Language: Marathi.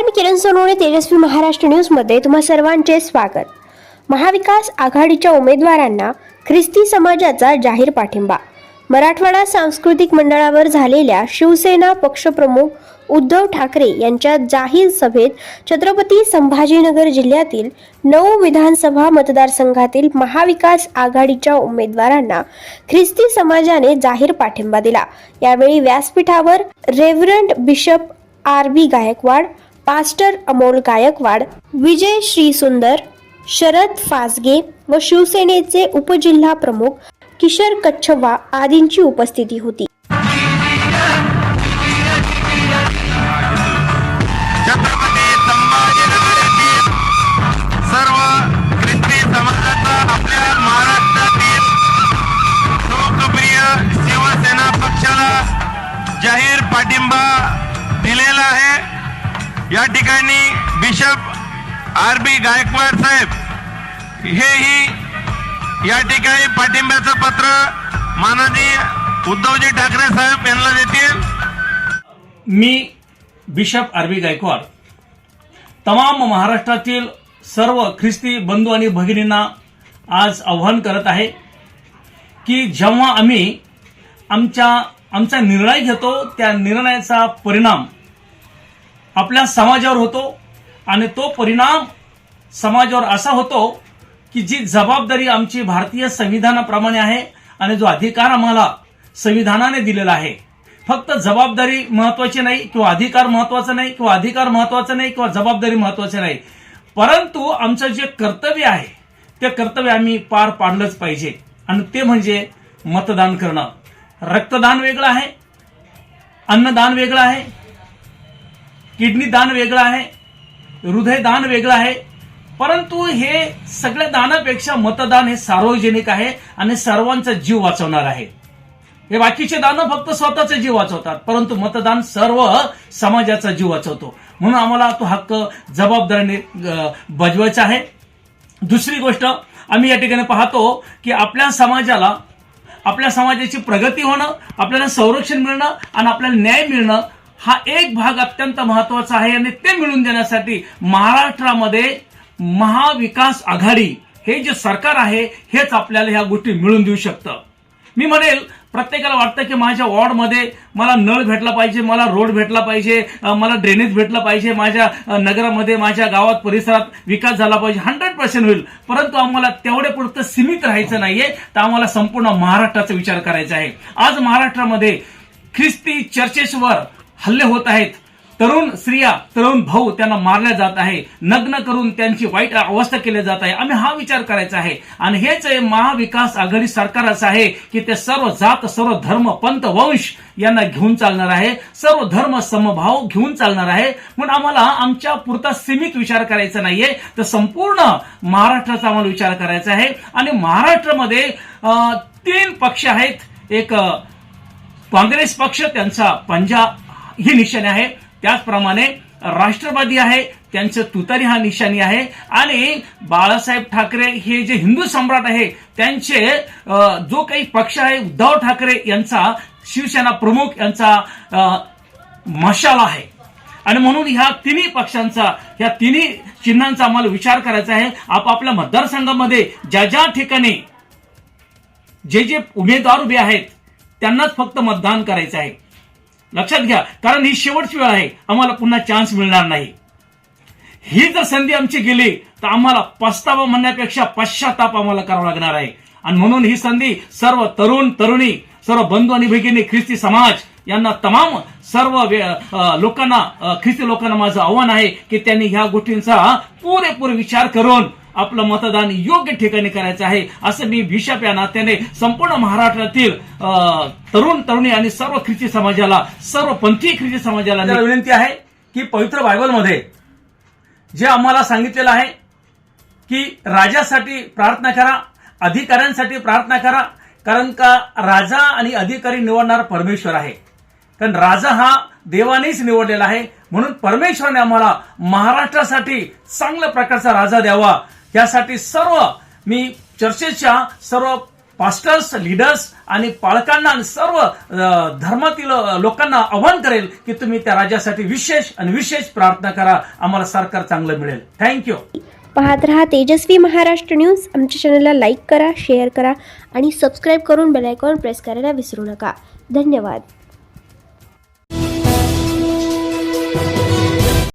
नमस्कार मी किरण सोनवणे तेजस्वी महाराष्ट्र न्यूजमध्ये तुम्हा सर्वांचे स्वागत. महाविकास आघाडीच्या उमेदवारांना ख्रिस्ती समाजाचा जाहीर पाठिंबा. मराठवाडा सांस्कृतिक मंडळावर झालेल्या शिवसेना पक्षप्रमुख उद्धव ठाकरे यांच्या जाहीर सभेत छत्रपती संभाजीनगर जिल्ह्यातील नऊ विधानसभा मतदारसंघातील महाविकास आघाडीच्या उमेदवारांना ख्रिस्ती समाजाने जाहीर पाठिंबा दिला. यावेळी व्यासपीठावर reverend bishop R B Gaikwad pastor Amol Gaikwad Vijay Shrisundar Sharad Phasage व शिवसेनेचे उपजिल्हा प्रमुख किशोर कच्छवा आदींची उपस्थिती होती. जाहीर पाठिंबा दिलेला आहे. या ठिकाणी बिशप आर बी गायकवाड साहेब हेही या ठिकाणी पाठिंब्याचं पत्र माननीय उद्धवजी ठाकरे साहेब यांना देतील. मी बिशप आरबी गायकवाड. तमाम महाराष्ट्रातील सर्व ख्रिस्ती बंधू आणि भगिनींना आज आव्हान करत आहे की जेव्हा आम्ही आमच्या आमचा निर्णय घेतो त्या निर्णयाचा परिणाम आपल्या समाजावर होतो आणि तो परिणाम समाजावर असा होतो की जी जबाबदारी आमची भारतीय संविधानाप्रमाणे आहे आणि जो अधिकार आम्हाला संविधानाने दिलेला आहे. फक्त जबाबदारी महत्वाची नाही किंवा अधिकार महत्त्वाचा नाही किंवा अधिकार महत्त्वाचा नाही किंवा जबाबदारी महत्वाची नाही. परंतु आमचं जे कर्तव्य आहे ते कर्तव्य आम्ही पार पाडलंच पाहिजे. आणि ते म्हणजे मतदान करणं. रक्तदान वेगळं आहे अन्नदान वेगळं आहे किडनी दान वेगळं आहे हृदयदान वेगळं आहे परंतु हे सगळ्या दानापेक्षा मतदान हे सार्वजनिक आहे आणि सर्वांचा जीव वाचवणार आहे. हे बाकीचे दानं फक्त स्वतःचा जीव वाचवतात परंतु मतदान सर्व समाजाचा जीव वाचवतो. म्हणून आम्हाला तो हक्क जबाबदारीने बजवायचा आहे. दुसरी गोष्ट आम्ही या ठिकाणी पाहतो की आपल्या समाजाला आपल्या समाजाची प्रगती होणं आपल्याला संरक्षण मिळणं आणि आपल्याला न्याय मिळणं हा एक भाग अत्यंत महत्त्वाचा आहे आणि ते मिळून देण्यासाठी महाराष्ट्रामध्ये महाविकास आघाडी हे जे सरकार आहे हेच आपल्याला ह्या गोष्टी मिळून देऊ शकतं. मी म्हणेल प्रत्येकाला वाटतं की माझ्या वॉर्डमध्ये मला नळ भेटला पाहिजे मला रोड भेटला पाहिजे मला ड्रेनेज भेटला पाहिजे माझ्या नगरामध्ये माझ्या गावात परिसरात विकास झाला पाहिजे हंड्रेड पर्सेंट होईल. परंतु आम्हाला तेवढे पुरतं सीमित राहायचं नाहीये तर आम्हाला संपूर्ण महाराष्ट्राचा विचार करायचा आहे. आज महाराष्ट्रामध्ये ख्रिस्ती चर्चेसवर हल्ले होत आहेत. तरुण स्त्रिया तरुण भाऊ त्यांना मारल्या जात आहे. नग्न करून त्यांची वाईट अवस्था केली जात आहे. आम्ही हा विचार करायचा आहे. आणि हेच महाविकास आघाडी सरकार असं आहे की ते सर्व जात सर्व धर्म पंत वंश यांना घेऊन चालणार आहे. सर्व धर्म समभाव घेऊन चालणार आहे. म्हणून आम्हाला आमच्या पुरता सीमित विचार करायचा नाहीये. तर संपूर्ण महाराष्ट्राचा आम्हाला विचार करायचा आहे. आणि महाराष्ट्रामध्ये तीन पक्ष आहेत. एक काँग्रेस पक्ष त्यांचा पंजा ही निशाणी आहे. त्याचप्रमाणे राष्ट्रवादी आहे त्यांचं तुतारी हा निशाणी आहे. आणि बाळासाहेब ठाकरे हे जे हिंदू सम्राट आहे त्यांचे जो काही पक्ष आहे उद्धव ठाकरे यांचा शिवसेना प्रमुख यांचा मशाला आहे. आणि म्हणून ह्या तिन्ही पक्षांचा ह्या तिन्ही चिन्हांचा आम्हाला विचार करायचा आहे. आपापल्या मतदारसंघामध्ये ज्या ज्या ठिकाणी जे जे उमेदवार उभे आहेत त्यांनाच फक्त मतदान करायचं आहे. लक्षात घ्या कारण ही शेवटची वेळ आहे. आम्हाला पुन्हा चान्स मिळणार नाही. ही जर संधी आमची गेली तर आम्हाला पस्तावा म्हणण्यापेक्षा पश्चाताप आम्हाला करावा लागणार आहे. आणि म्हणून ही संधी सर्व तरुण तरुणी सर्व बंधू आणि भगिनी ख्रिस्ती समाज यांना तमाम सर्व लोकांना ख्रिस्ती लोकांना माझं आव्हान आहे की त्यांनी ह्या गोष्टींचा पुरेपूर विचार करून आपलं मतदान योग्य ठिकाणी करायचं आहे असं मी बिशप या नात्याने संपूर्ण महाराष्ट्रातील तरुण तरुणी आणि सर्व ख्रिस्ती समाजाला सर्व पंथीय ख्रिस्ती समाजाला विनंती आहे की पवित्र बायबलमध्ये जे आम्हाला सांगितलेलं आहे की राजासाठी प्रार्थना करा अधिकाऱ्यांसाठी प्रार्थना करा कारण का राजा आणि अधिकारी निवडणारा परमेश्वर आहे. कारण राजा हा देवानेच निवडलेला आहे म्हणून परमेश्वराने आम्हाला महाराष्ट्रासाठी चांगल्या प्रकारचा राजा द्यावा यासाठी सर्व मी चर्चेच्या सर्व पास्टर्स लीडर्स आणि पालकांना आणि सर्व धर्मातील लोकांना आव्हान करेल की तुम्ही त्या राज्यासाठी विशेष आणि विशेष प्रार्थना करा. आम्हाला सरकार चांगलं मिळेल. थँक्यू पाहत रहा तेजस्वी महाराष्ट्र न्यूज. आमच्या चॅनलला लाईक करा शेअर करा आणि सबस्क्राईब करून बेलायकॉन प्रेस करायला विसरू नका. धन्यवाद.